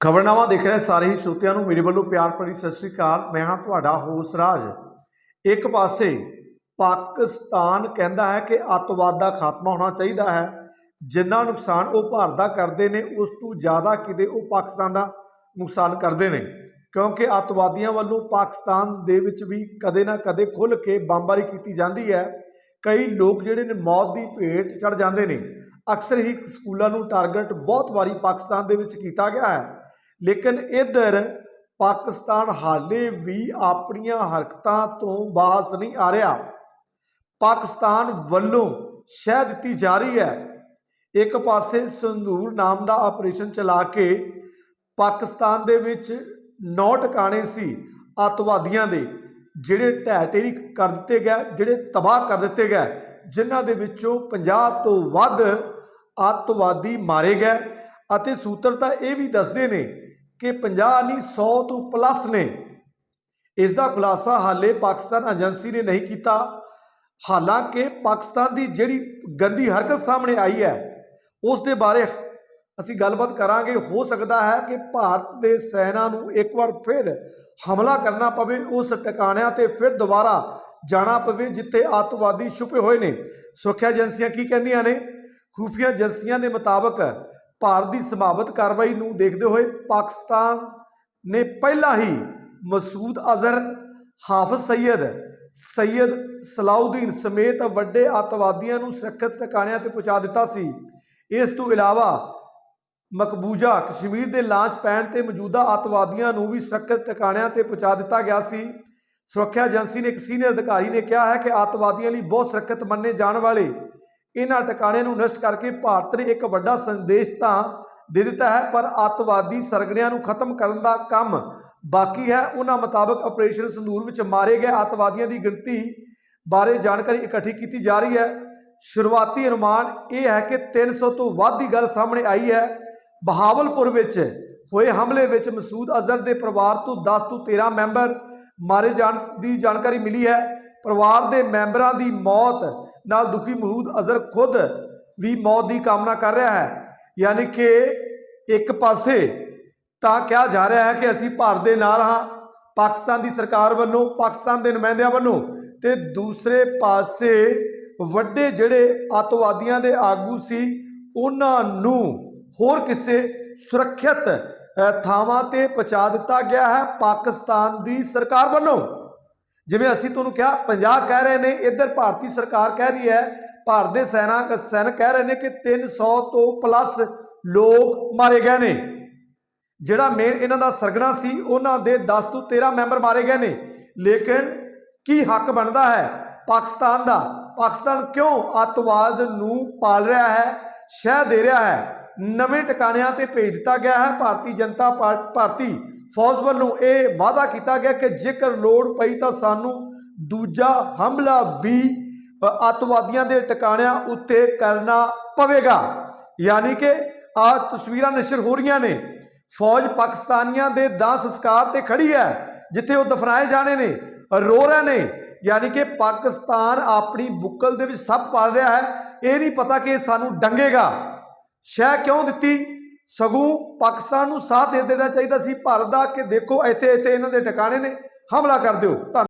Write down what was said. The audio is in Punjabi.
ਖਬਰਨਾਮਾ ਦੇਖ ਰਹੇ ਸਾਰੇ ਹੀ ਸਰੋਤਿਆਂ ਨੂੰ ਮੇਰੇ ਵੱਲੋਂ ਪਿਆਰ ਭਰੀ ਸਤਿ ਸ੍ਰੀ ਅਕਾਲ। ਮੈਂ ਹਾਂ ਤੁਹਾਡਾ ਹੋਸ ਰਾਜ। ਇੱਕ ਪਾਸੇ ਪਾਕਿਸਤਾਨ ਕਹਿੰਦਾ ਹੈ ਕਿ ਅੱਤਵਾਦ ਦਾ ਖਾਤਮਾ ਹੋਣਾ ਚਾਹੀਦਾ ਹੈ। ਜਿੰਨਾ ਨੁਕਸਾਨ ਉਹ ਭਾਰਤ ਦਾ ਕਰਦੇ ਨੇ, ਉਸ ਤੋਂ ਜ਼ਿਆਦਾ ਕਿਤੇ ਉਹ ਪਾਕਿਸਤਾਨ ਦਾ ਨੁਕਸਾਨ ਕਰਦੇ ਨੇ। ਕਿਉਂਕਿ ਅੱਤਵਾਦੀਆਂ ਵੱਲੋਂ ਪਾਕਿਸਤਾਨ ਦੇ ਵਿੱਚ ਵੀ ਕਦੇ ਨਾ ਕਦੇ ਖੁੱਲ੍ਹ ਕੇ ਬੰਬਾਰੀ ਕੀਤੀ ਜਾਂਦੀ ਹੈ। ਕਈ ਲੋਕ ਜਿਹੜੇ ਨੇ ਮੌਤ ਦੀ ਭੇਟ ਚੜ ਜਾਂਦੇ ਨੇ। ਅਕਸਰ ਹੀ ਸਕੂਲਾਂ ਨੂੰ ਟਾਰਗੇਟ ਬਹੁਤ ਵਾਰੀ ਪਾਕਿਸਤਾਨ ਦੇ ਵਿੱਚ ਕੀਤਾ ਗਿਆ ਹੈ। ਲੇਕਿਨ ਇੱਧਰ ਪਾਕਿਸਤਾਨ ਹਾਲੇ ਵੀ ਆਪਣੀਆਂ ਹਰਕਤਾਂ ਤੋਂ ਬਾਜ਼ ਨਹੀਂ ਆ ਰਿਹਾ। ਪਾਕਿਸਤਾਨ ਵੱਲੋਂ ਸ਼ਹਿ ਦਿੱਤੀ ਜਾ ਰਹੀ ਹੈ। ਇੱਕ ਪਾਸੇ ਸੰਦੂਰ ਨਾਮ ਦਾ ਆਪਰੇਸ਼ਨ ਚਲਾ ਕੇ ਪਾਕਿਸਤਾਨ ਦੇ ਵਿੱਚ ਨੌ ਟਿਕਾਣੇ ਸੀ ਅੱਤਵਾਦੀਆਂ ਦੇ, ਜਿਹੜੇ ਢਹਿ ਢੇਰੀ ਕਰ ਦਿੱਤੇ ਗਏ, ਜਿਹੜੇ ਤਬਾਹ ਕਰ ਦਿੱਤੇ ਗਏ, ਜਿਨ੍ਹਾਂ ਦੇ ਵਿੱਚੋਂ 50 ਤੋਂ ਵੱਧ ਅੱਤਵਾਦੀ ਮਾਰੇ ਗਏ। ਅਤੇ ਸੂਤਰ ਤਾਂ ਇਹ ਵੀ ਦੱਸਦੇ ਨੇ ਕਿ 50 ਨਹੀਂ 100 ਤੋਂ ਪਲੱਸ ਨੇ। ਇਸ ਦਾ ਖੁਲਾਸਾ ਹਾਲੇ ਪਾਕਿਸਤਾਨ ਏਜੰਸੀ ਨੇ ਨਹੀਂ ਕੀਤਾ। ਹਾਲਾਂਕਿ ਪਾਕਿਸਤਾਨ ਦੀ ਜਿਹੜੀ ਗੰਦੀ ਹਰਕਤ ਸਾਹਮਣੇ ਆਈ ਹੈ, ਉਸ ਦੇ ਬਾਰੇ ਅਸੀਂ ਗੱਲਬਾਤ ਕਰਾਂਗੇ। ਹੋ ਸਕਦਾ ਹੈ ਕਿ ਭਾਰਤ ਦੇ ਸੈਨਾ ਨੂੰ ਇੱਕ ਵਾਰ ਫਿਰ ਹਮਲਾ ਕਰਨਾ ਪਵੇ, ਉਸ ਟਿਕਾਣਿਆਂ ਤੇ ਫਿਰ ਦੁਬਾਰਾ ਜਾਣਾ ਪਵੇ, ਜਿੱਥੇ ਅੱਤਵਾਦੀ ਛੁਪੇ ਹੋਏ ਨੇ। ਸੁਰੱਖਿਆ ਏਜੰਸੀਆਂ ਕੀ ਕਹਿੰਦੀਆਂ ਨੇ? ਖੂਫੀਆ ਏਜੰਸੀਆਂ ਦੇ ਮੁਤਾਬਕ ਭਾਰਤ ਦੀ ਸੰਭਾਵਿਤ ਕਾਰਵਾਈ ਨੂੰ ਦੇਖਦੇ ਹੋਏ ਪਾਕਿਸਤਾਨ ਨੇ ਪਹਿਲਾਂ ਹੀ ਮਸੂਦ ਅਜ਼ਹਰ, ਹਾਫਿਜ਼ ਸੈਦ ਸੈਦ ਸਲਾਉਦੀਨ ਸਮੇਤ ਵੱਡੇ ਅੱਤਵਾਦੀਆਂ ਨੂੰ ਸੁਰੱਖਿਅਤ ਟਿਕਾਣਿਆਂ ਤੇ ਪਹੁੰਚਾ ਦਿੱਤਾ ਸੀ। ਇਸ ਤੋਂ ਇਲਾਵਾ ਮਕਬੂਜ਼ਾ, ਕਸ਼ਮੀਰ ਦੇ ਲਾਂਚ ਪੈਣ ਤੇ ਮੌਜੂਦਾ ਅੱਤਵਾਦੀਆਂ ਨੂੰ ਵੀ ਸੁਰੱਖਿਅਤ ਟਿਕਾਣਿਆਂ ਤੇ ਪਹੁੰਚਾ ਦਿੱਤਾ ਗਿਆ ਸੀ। ਸੁਰੱਖਿਆ ਏਜੰਸੀ ਨੇ ਇੱਕ ਸੀਨੀਅਰ ਅਧਿਕਾਰੀ ਨੇ ਕਿਹਾ ਹੈ ਕਿ ਅੱਤਵਾਦੀਆਂ ਲਈ ਬਹੁਤ ਸੁਰੱਖਿਅਤ ਮੰਨੇ ਜਾਣ ਵਾਲੇ ਇਹਨਾਂ ਟਿਕਾਣਿਆਂ ਨੂੰ ਨਸ਼ਟ ਕਰਕੇ ਭਾਰਤ ਨੇ ਇੱਕ ਵੱਡਾ ਸੰਦੇਸ਼ ਤਾਂ ਦੇ ਦਿੱਤਾ ਹੈ, ਪਰ ਅੱਤਵਾਦੀ ਸਰਗੜਿਆਂ ਨੂੰ ਖਤਮ ਕਰਨ ਦਾ ਕੰਮ ਬਾਕੀ ਹੈ। ਉਹਨਾਂ ਮੁਤਾਬਕ ਆਪਰੇਸ਼ਨ ਸੰਦੂਰ ਵਿੱਚ ਮਾਰੇ ਗਏ ਅੱਤਵਾਦੀਆਂ ਦੀ ਗਿਣਤੀ ਬਾਰੇ ਜਾਣਕਾਰੀ ਇਕੱਠੀ ਕੀਤੀ ਜਾ ਰਹੀ ਹੈ। ਸ਼ੁਰੂਆਤੀ ਅਨੁਮਾਨ ਇਹ ਹੈ ਕਿ 300 ਤੋਂ ਵੱਧ ਦੀ ਗੱਲ ਸਾਹਮਣੇ ਆਈ ਹੈ। ਬਹਾਵਲਪੁਰ ਵਿੱਚ ਹੋਏ ਹਮਲੇ ਵਿੱਚ ਮਸੂਦ ਅਜ਼ਹਰ ਦੇ ਪਰਿਵਾਰ ਤੋਂ 10 ਤੋਂ 13 ਮੈਂਬਰ ਮਾਰੇ ਜਾਣ ਦੀ ਜਾਣਕਾਰੀ ਮਿਲੀ ਹੈ। ਪਰਿਵਾਰ ਦੇ ਮੈਂਬਰਾਂ ਦੀ ਮੌਤ ਨਾਲ ਦੁਖੀ ਮਹੂਦ ਅਜ਼ਹਰ ਖੁਦ ਵੀ ਮੌਤ ਦੀ ਕਾਮਨਾ ਕਰ ਰਿਹਾ ਹੈ। ਯਾਨੀ ਕਿ ਇੱਕ ਪਾਸੇ ਤਾਂ ਕਿਹਾ ਜਾ ਰਿਹਾ ਹੈ ਕਿ ਅਸੀਂ ਭਾਰਤ ਦੇ ਨਾਲ ਹਾਂ, ਪਾਕਿਸਤਾਨ ਦੀ ਸਰਕਾਰ ਵੱਲੋਂ, ਪਾਕਿਸਤਾਨ ਦੇ ਨੁਮਾਇੰਦਿਆਂ ਵੱਲੋਂ ਤੇ ਦੂਸਰੇ ਪਾਸੇ ਵੱਡੇ ਜਿਹੜੇ ਅੱਤਵਾਦੀਆਂ ਦੇ ਆਗੂ ਸੀ, ਉਹਨਾਂ ਨੂੰ ਹੋਰ ਕਿਸੇ ਸੁਰੱਖਿਅਤ ਥਾਵਾਂ ਤੇ ਪਹੁੰਚਾ ਦਿੱਤਾ ਗਿਆ ਹੈ ਪਾਕਿਸਤਾਨ ਦੀ ਸਰਕਾਰ ਵੱਲੋਂ। ਜਿਵੇਂ ਅਸੀਂ ਤੁਹਾਨੂੰ ਕਿਹਾ 50 ਕਹਿ ਰਹੇ ਨੇ, ਇੱਧਰ ਭਾਰਤੀ ਸਰਕਾਰ ਕਹਿ ਰਹੀ ਹੈ, ਭਾਰਤ ਦੇ ਸੈਨਾ ਸੈਨਿਕ ਕਹਿ ਰਹੇ ਨੇ ਕਿ 300 ਤੋਂ ਪਲੱਸ ਲੋਕ ਮਾਰੇ ਗਏ ਨੇ। ਜਿਹੜਾ ਮੇਨ ਇਹਨਾਂ ਦਾ ਸਰਗਣਾ ਸੀ, ਉਹਨਾਂ ਦੇ 10 ਤੋਂ 13 ਮੈਂਬਰ ਮਾਰੇ ਗਏ ਨੇ। ਲੇਕਿਨ ਕੀ ਹੱਕ ਬਣਦਾ ਹੈ ਪਾਕਿਸਤਾਨ ਦਾ? ਪਾਕਿਸਤਾਨ ਕਿਉਂ ਅੱਤਵਾਦ ਨੂੰ ਪਾਲ ਰਿਹਾ ਹੈ, ਸ਼ਹਿ ਦੇ ਰਿਹਾ ਹੈ? ਨਵੇਂ ਟਿਕਾਣਿਆਂ ਤੇ ਭੇਜ ਦਿੱਤਾ ਗਿਆ ਹੈ, ਭਾਰਤੀ ਜਨਤਾ ਪਾਰ- ਭਾਰਤੀ ਫੌਜ ਵੱਲੋਂ ਇਹ ਵਾਅਦਾ ਕੀਤਾ ਗਿਆ ਕਿ ਜੇਕਰ ਲੋੜ ਪਈ ਤਾਂ ਸਾਨੂੰ ਦੂਜਾ ਹਮਲਾ ਵੀ ਅ, ਅੱਤਵਾਦੀਆਂ ਦੇ ਟਿਕਾਣਿਆਂ ਉੱਤੇ ਕਰਨਾ ਪਵੇਗਾ। ਯਾਨੀ ਕਿ ਆ ਤਸਵੀਰਾਂ ਨਸ਼ਰ ਹੋ ਰਹੀਆਂ ਨੇ। ਫੌਜ ਪਾਕਿਸਤਾਨੀਆਂ ਦੇ ਦਾ ਸੰਸਕਾਰ ਤੇ ਖੜੀ ਹੈ ਜਿੱਥੇ ਉਹ ਦਫਨਾਏ ਜਾਣੇ ਨੇ ਰੋ ਰਹੇ ਨੇ। ਯਾਨੀ ਕਿ ਪਾਕਿਸਤਾਨ ਆਪਣੀ ਬੁੱਕਲ ਦੇ ਵਿੱਚ ਸੱਪ ਪਾਲ ਰਿਹਾ ਹੈ। ਇਹ ਨਹੀਂ ਪਤਾ ਕਿ ਸਾਨੂੰ ਡੰਗੇਗਾ। ਸ਼ਹਿ ਕਿਉਂ ਦਿੱਤੀ? ਸਗੋਂ ਪਾਕਿਸਤਾਨ ਨੂੰ ਸਾਥ ਦੇ ਦੇਣਾ ਚਾਹੀਦਾ ਸੀ। ਭਾਰਤ ਦਾ ਕਿ ਦੇਖੋ ਇੱਥੇ ਇੱਥੇ ਇਹਨਾਂ ਦੇ ਟਿਕਾਣੇ ਨੇ। ਹਮਲਾ ਕਰ ਦਿਓ। ਧੰਨ